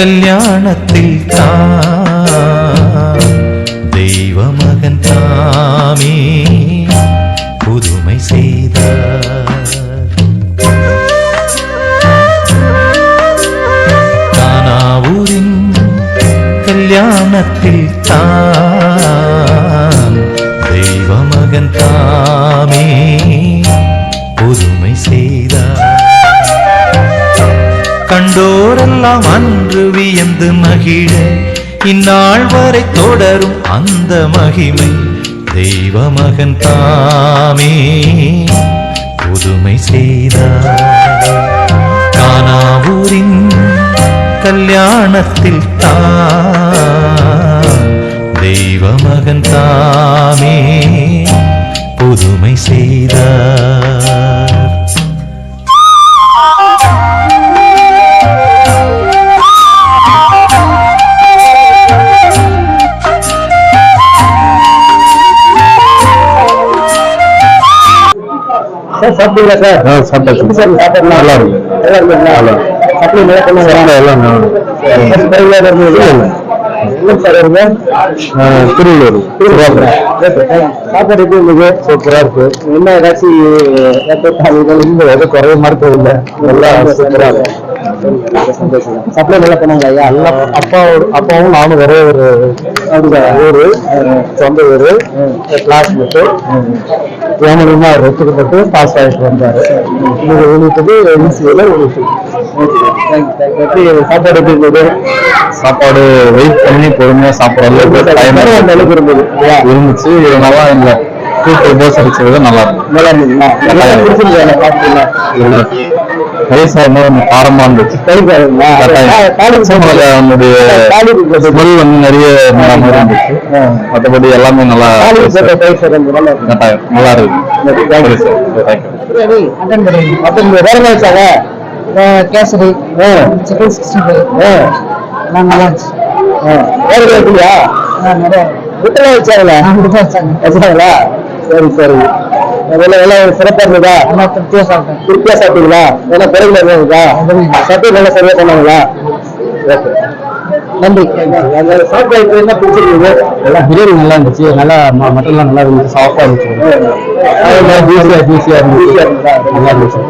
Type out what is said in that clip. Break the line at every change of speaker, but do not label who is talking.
கல்யாணத்தில் தான் தெய்வ மகன் தாமே புதுமை செய்தார். தானாவூரின் கல்யாணத்தில் தான் தெய்வ மகன் தாமே புதுமை செய்தார். கண்டோரெல்லாம் அன்று வியந்து மகிழ. இந்நாள் வரை தொடரும் அந்த மகிமை. தெய்வ மகன் தாமே புதுமை செய்தார் கானாவூரின் கல்யாணத்தில் தான் தெய்வ மகன் தாமே புதுமை செய்தார்.
சார் சாப்பிட்டீங்களா சார்?
ஆ சாப்பிட்டாச்சு
சார். சாப்பிடலாம்
நல்லா இருக்கு.
நல்லா இருக்குங்களா
நல்லா
சப்ளை நல்லா பண்ணுங்க
சாப்பிட எல்லாம் நல்லா இருக்கு.
எங்க சார் வருங்க
ஆ, திருவள்ளூர். திருவாரூர்
சாப்பாடு எப்படி இருந்தது?
சூப்பரா இருக்கு.
என்ன ஏதாச்சும்
எதுவும் குறைய மாதிரி இல்லை எல்லாம் சூப்பரா இருக்கு.
சப்ளை நல்லா பண்ணாங்க ஐயா?
எல்லாம் அப்பாவோட அப்பாவும் நானும் ஒரே ஒரு ஊரு சொந்த ஊரு கிளாஸ்மேட்டு ஏமனியமா அவர் ஒத்துக்கப்பட்டு பாஸ் ஆகிட்டு வந்தாரு. ஊழிட்டது ஈஸியில் ஊழிட்டு
எப்படி சாப்பாடு எப்படி இருந்தது?
சாப்பாடு வெயிட் பண்ணி பொறுமையா சாப்பிடறது
நேரம் அந்த அளவுக்கு இருந்தது?
இருந்துச்சு. நல்லா இந்த கூட்டு தோசை அடிச்சது நல்லா இருக்கும்.
நல்லா எனக்கு சாப்பிட்டீங்களா
வயசாக கொஞ்சம் காரமா இருந்துச்சு. அவனுடைய ஸ்மெல் வந்து நிறைய நல்ல மாதிரி இருந்துச்சு. மற்றபடி எல்லாமே நல்லா கட்டாயம். நல்லா இருக்கு
கேசரி. Chicken sixty five. நல்லா இருந்துச்சு.
வேற
ஆ, நிறைய.
விட்டுலாம் வச்சாங்களா?
நான் கொடுத்து வச்சாங்க.
வச்சாங்களா? சரி சரி. அதெல்லாம் எல்லாம் இருந்ததா
திருப்தியாக சாப்பிட்டேன்
திருப்தியா சாப்பிட்டீங்களா? ஏன்னா பிறகு இருக்கா? சத்து நல்லா சரியா பண்ணாங்களா ஓகே. நன்றி. சாப்பிட்ட என்ன பிடிச்சிருந்தது
எல்லாம் பிரியாணி நல்லா இருந்துச்சு. நல்லா மட்டன்லாம் நல்லா இருந்துச்சு. சாஃப்டா இருந்துச்சு.
ஈஸியா
ஈஸியா இருந்துச்சு? நல்லா இருந்துச்சு.